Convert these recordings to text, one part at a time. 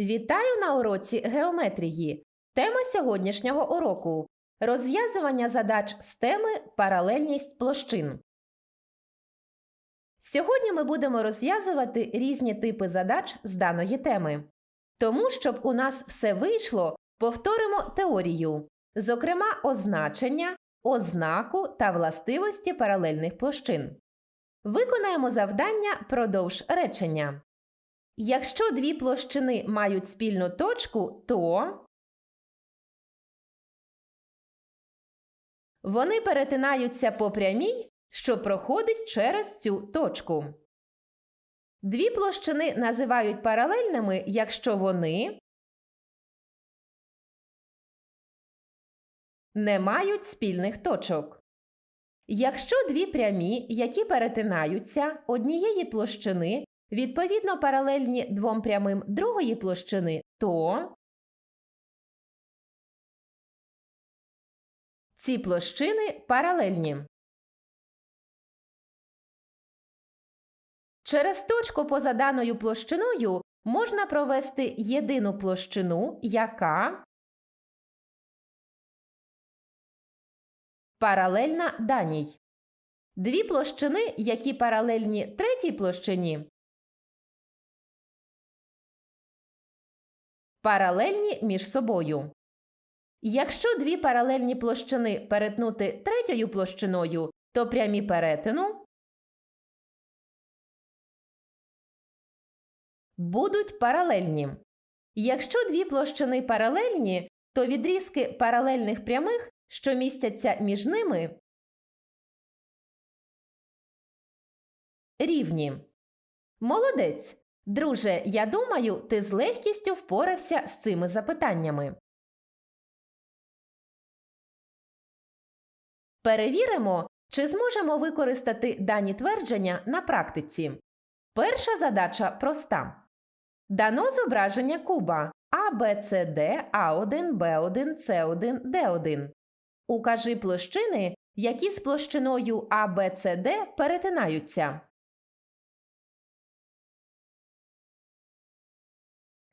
Вітаю на уроці геометрії. Тема сьогоднішнього уроку розв'язування задач з теми паралельність площин. Сьогодні ми будемо розв'язувати різні типи задач з даної теми. Тому, щоб у нас все вийшло, повторимо теорію, зокрема, означення, ознаку та властивості паралельних площин. Виконаємо завдання продовж речення. Якщо дві площини мають спільну точку, то вони перетинаються по прямій, що проходить через цю точку. Дві площини називають паралельними, якщо вони не мають спільних точок. Якщо дві прямі, які перетинаються однієї площини, відповідно паралельні двом прямим другої площини, то ці площини паралельні. Через точку поза даною площиною можна провести єдину площину, яка паралельна даній. Дві площини, які паралельні третій площині, паралельні між собою. Якщо дві паралельні площини перетнути третьою площиною, то прямі перетину будуть паралельні. Якщо дві площини паралельні, то відрізки паралельних прямих, що містяться між ними, рівні. Молодець! Друже, я думаю, ти з легкістю впорався з цими запитаннями. Перевіримо, чи зможемо використати дані твердження на практиці. Перша задача проста. Дано зображення куба А, Б, С, Д, А1, Б1, С1, Д1. Укажи площини, які з площиною А, Б, С, Д перетинаються.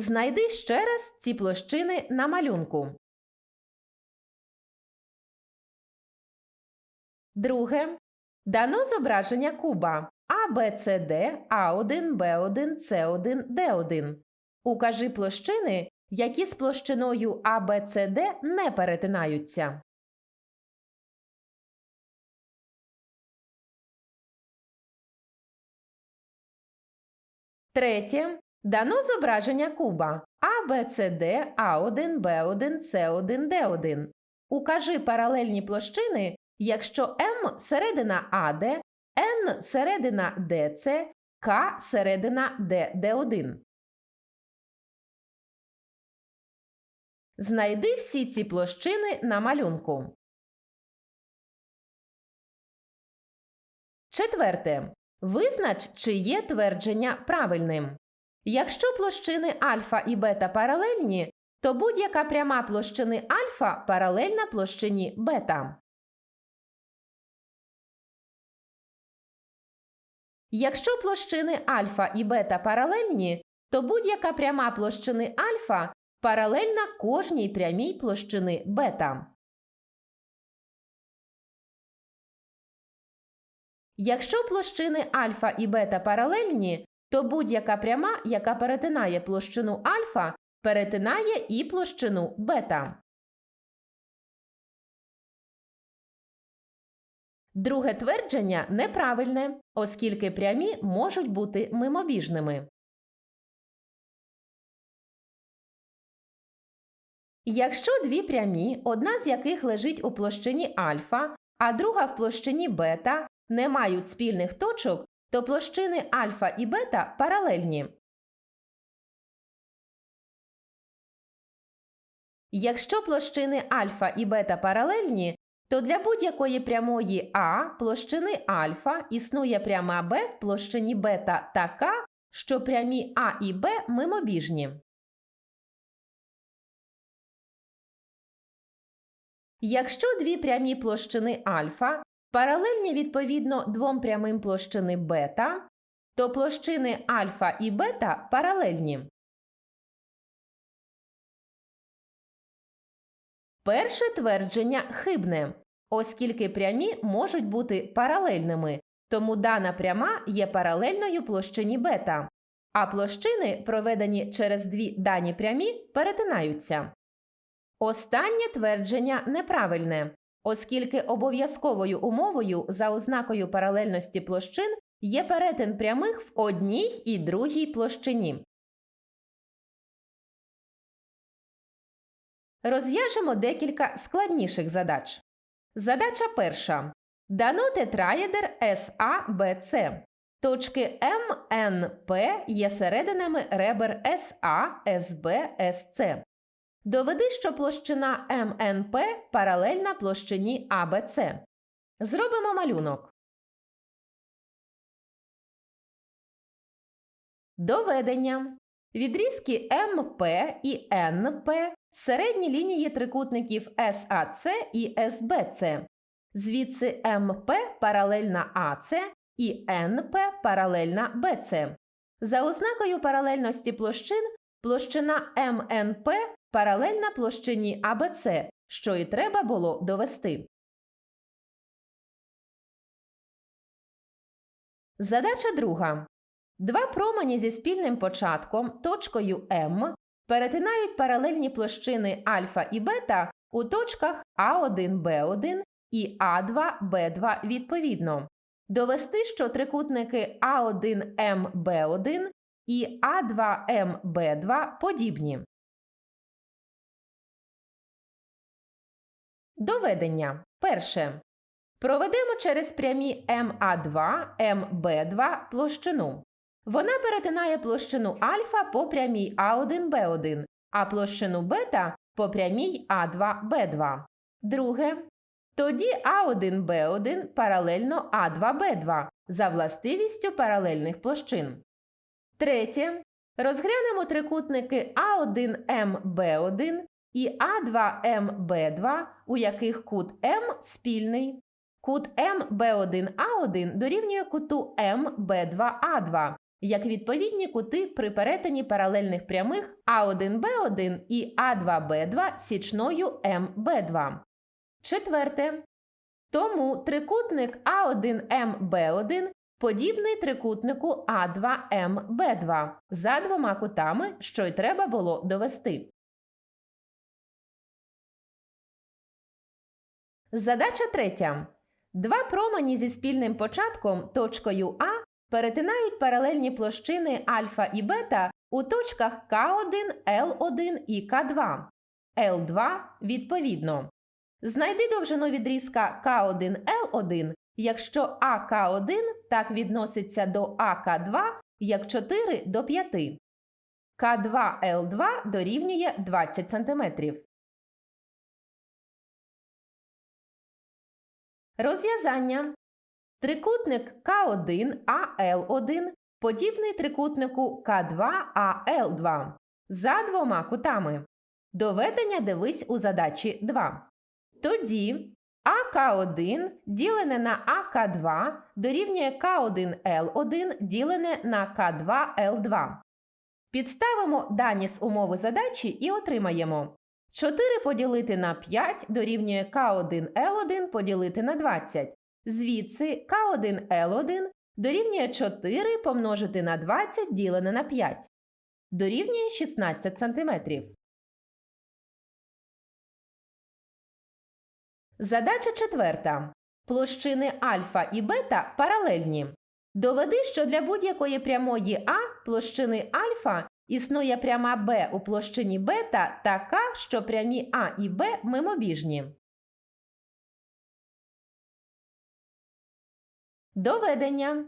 Знайди ще раз ці площини на малюнку. Друге. Дано зображення куба А, Б, С, Д, А1, Б1, С1, Д1. Укажи площини, які з площиною А, Б, С, Д не перетинаються. Третє. Дано зображення куба Д, А1, Б1, С1, Д1. Укажи паралельні площини, якщо М середина АД, Н середина ДЦ, К середина ДД1. Знайди всі ці площини на малюнку. Четверте. Визнач, чи є твердження правильним. Якщо площини альфа і бета паралельні, то будь-яка пряма площини альфа паралельна площині бета. Якщо площини альфа і бета паралельні, то будь-яка пряма площини альфа паралельна кожній прямій площини бета. Якщо площини альфа і бета паралельні, то будь-яка пряма, яка перетинає площину альфа, перетинає і площину бета. Друге твердження неправильне, оскільки прямі можуть бути мимобіжними. Якщо дві прямі, одна з яких лежить у площині альфа, а друга в площині бета, не мають спільних точок, то площини альфа і бета паралельні. Якщо площини альфа і бета паралельні, то для будь-якої прямої А площини альфа існує пряма Б в площині бета така, що прямі А і Б мимобіжні. Якщо дві прямі площини альфа паралельні відповідно двом прямим площини бета, то площини альфа і бета паралельні. Перше твердження хибне, оскільки прямі можуть бути паралельними, тому дана пряма є паралельною площині бета, а площини, проведені через дві дані прямі, перетинаються. Останнє твердження неправильне, оскільки обов'язковою умовою за ознакою паралельності площин є перетин прямих в одній і другій площині. Розв'яжемо декілька складніших задач. Задача перша. Дано тетраєдер САБЦ. Точки М, Н, П є серединами ребер СА, СБ, СЦ. Доведи, що площина МНП паралельна площині АБЦ. Зробимо малюнок. Доведення. Відрізки МП і НП середні лінії трикутників САЦ і СБЦ. Звідси МП паралельна АЦ і НП паралельна БЦ. За ознакою паралельності площин площина МНП паралельна площині АБЦ, що і треба було довести. Задача друга. Два промені зі спільним початком точкою М перетинають паралельні площини альфа і бета у точках А1Б1 і А2Б2 відповідно. Довести, що трикутники А1МБ1 і А2МБ2 подібні. Доведення. Перше. Проведемо через прямі МА2, МБ2 площину. Вона перетинає площину альфа по прямій А1Б1, а площину бета по прямій А2Б2. Друге. Тоді А1Б1 паралельно А2Б2 за властивістю паралельних площин. Третє. Розглянемо трикутники А1МБ1 і А2МБ2, у яких кут М спільний. Кут МБ1А1 дорівнює куту МБ2А2, як відповідні кути при перетині паралельних прямих А1Б1 і А2Б2 січною МБ2. Четверте. Тому трикутник А1МБ1 подібний трикутнику А2МБ2 за двома кутами, що й треба було довести. Задача третя. Два промені зі спільним початком точкою А перетинають паралельні площини альфа і бета у точках К1, Л1 і К2. Л2 відповідно. Знайди довжину відрізка К1 Л1, якщо АК1 так відноситься до АК2 як 4 до 5. К2 Л2 дорівнює 20 см. Розв'язання. Трикутник К1 АЛ1 подібний трикутнику К2 АЛ2 за двома кутами. Доведення дивись у задачі 2. Тоді АК1 ділене на АК2 дорівнює К1Л1 ділене на К2Л2. Підставимо дані з умови задачі і отримаємо 4 поділити на 5 дорівнює К1Л1 поділити на 20. Звідси К1Л1 дорівнює 4 помножити на 20 ділене на 5. Дорівнює 16 см. Задача четверта. Площини альфа і бета паралельні. Доведи, що для будь-якої прямої А площини альфа існує пряма Б у площині бета така, що прямі А і Б мимобіжні. Доведення.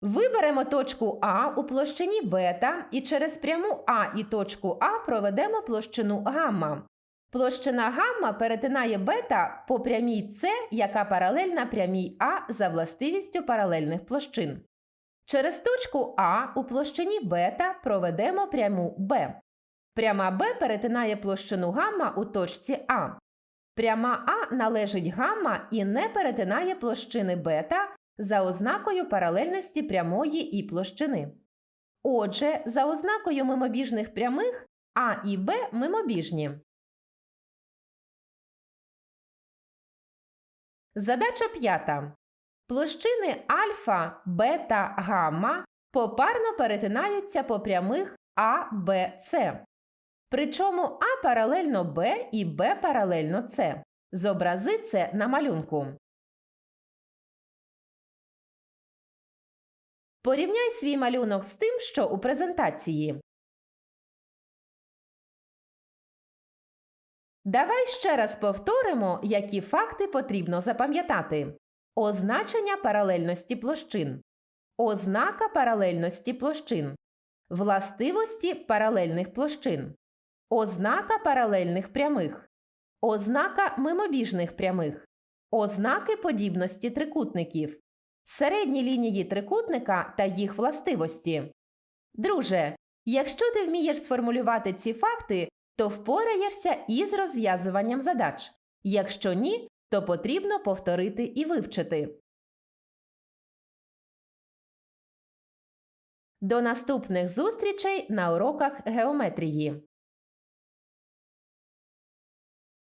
Виберемо точку А у площині бета і через пряму А і точку А проведемо площину гамма. Площина гамма перетинає бета по прямій С, яка паралельна прямій А за властивістю паралельних площин. Через точку А у площині бета проведемо пряму Б. Пряма Б перетинає площину гамма у точці А. Пряма А належить гамма і не перетинає площини бета за ознакою паралельності прямої і площини. Отже, за ознакою мимобіжних прямих А і Б мимобіжні. Задача п'ята. Площини альфа, бета, гамма попарно перетинаються по прямих А, Б, С. Причому А паралельно Б і Б паралельно С. Зобрази це на малюнку. Порівняй свій малюнок з тим, що у презентації. Давай ще раз повторимо, які факти потрібно запам'ятати. Означення паралельності площин. Ознака паралельності площин. Властивості паралельних площин. Ознака паралельних прямих. Ознака мимобіжних прямих. Ознаки подібності трикутників. Середні лінії трикутника та їх властивості. Друже, якщо ти вмієш сформулювати ці факти, то впораєшся із розв'язуванням задач. Якщо ні, то потрібно повторити і вивчити. До наступних зустрічей на уроках геометрії.